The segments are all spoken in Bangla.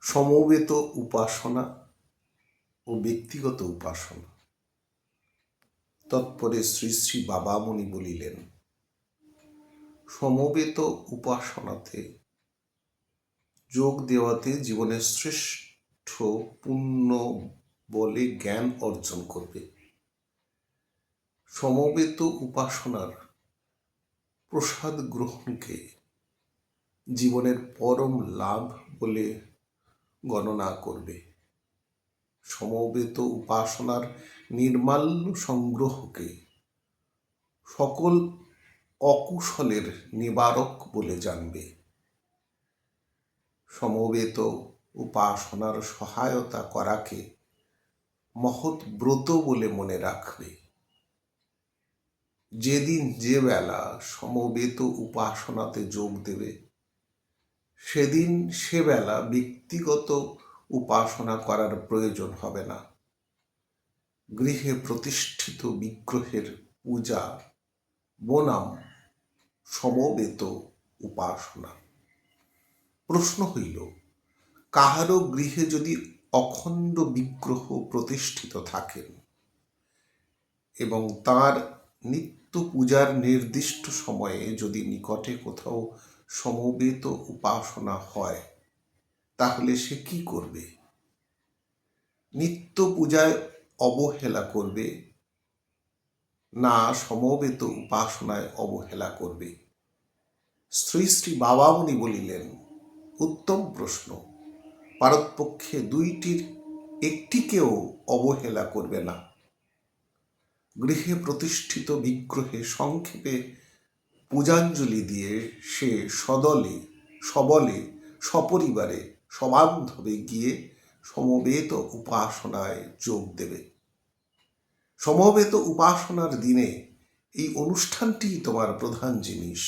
সমবেত উপাসনা ও ব্যক্তিগত উপাসনা। তৎপরে শ্রী শ্রী বাবামণি বলিলেন, সমবেত উপাসনাতে যোগ দেওয়াতে জীবনের শ্রেষ্ঠ পুণ্য বলে জ্ঞান অর্জন করবে। সমবেত উপাসনার প্রসাদ গ্রহণকে জীবনের পরম লাভ বলে গণনা করবে। সমবেত উপাসনার নির্মাল্য সংগ্রহকে সকল অকুশলের নিবারক বলে জানবে। সমবেত উপাসনার সহায়তা করাকে মহৎ ব্রত বলে মনে রাখবে। যেদিন যে বেলা সমবেত উপাসনাতে যোগ দেবে সেদিন সে বেলা ব্যক্তিগত উপাসনা করার প্রয়োজন হবে না। গৃহে প্রতিষ্ঠিত বিগ্রহের পূজা বনাম সমবেত উপাসনা। প্রশ্ন হইল, কাহারও গৃহে যদি অখণ্ড বিগ্রহ প্রতিষ্ঠিত থাকেন এবং তার নিত্য পূজার নির্দিষ্ট সময়ে যদি নিকটে কোথাও সমবেত উপাসনা হয়, তাহলে সে কি করবে? নিত্য পূজায় অবহেলা করবে, না সমবেত উপাসনায় অবহেলা করবে? শ্রী শ্রী বাবামণি বলিলেন, উত্তম প্রশ্ন। পারতপক্ষে দুইটির একটিকেও অবহেলা করবে না। গৃহে প্রতিষ্ঠিত বিগ্রহে সংক্ষেপে পূজাঞ্জলি দিয়ে সে সদলে, সবলে, সপরিবারে, সবান্ধবে গিয়ে সমবেত উপাসনায় যোগ দেবে। সমবেত উপাসনার দিনে এই অনুষ্ঠানটি তোমার প্রধান জিনিস।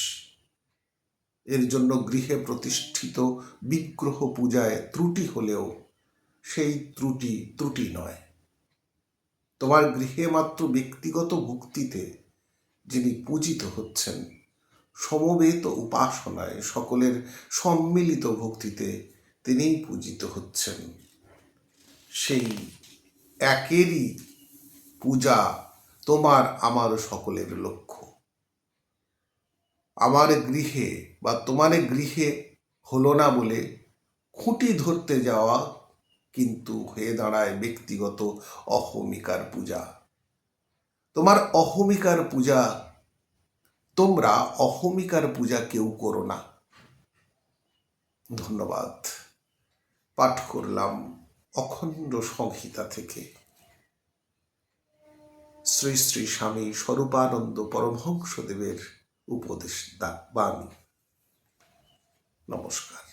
এর জন্য গৃহে প্রতিষ্ঠিত বিগ্রহ পূজায় ত্রুটি হলেও সেই ত্রুটি ত্রুটি নয়। তোমার গৃহে মাত্র ব্যক্তিগত ভক্তিতে যিনি পূজিত হচ্ছেন সমবেত উপাসনায় সকলের সম্মিলিত ভক্তিতে তিনিই পূজিত হচ্ছেন। সেই একেরই পূজা তোমার আমার সকলের লক্ষ্য। আমার গৃহে বা তোমার গৃহে হলো না বলে খুঁটি ধরতে যাওয়া কিন্তু হয়ে দাঁড়ায় ব্যক্তিগত অহমিকার পূজা। তোমার অহমিকার পূজা তোমরা অহমিকার পূজা কেউ করো না। ধন্যবাদ। পাঠ করলাম অখণ্ড সংহিতা থেকে। শ্রী শ্রী স্বামী স্বরূপানন্দ পরমহংসদেবের উপদেশ দা বাণী। নমস্কার।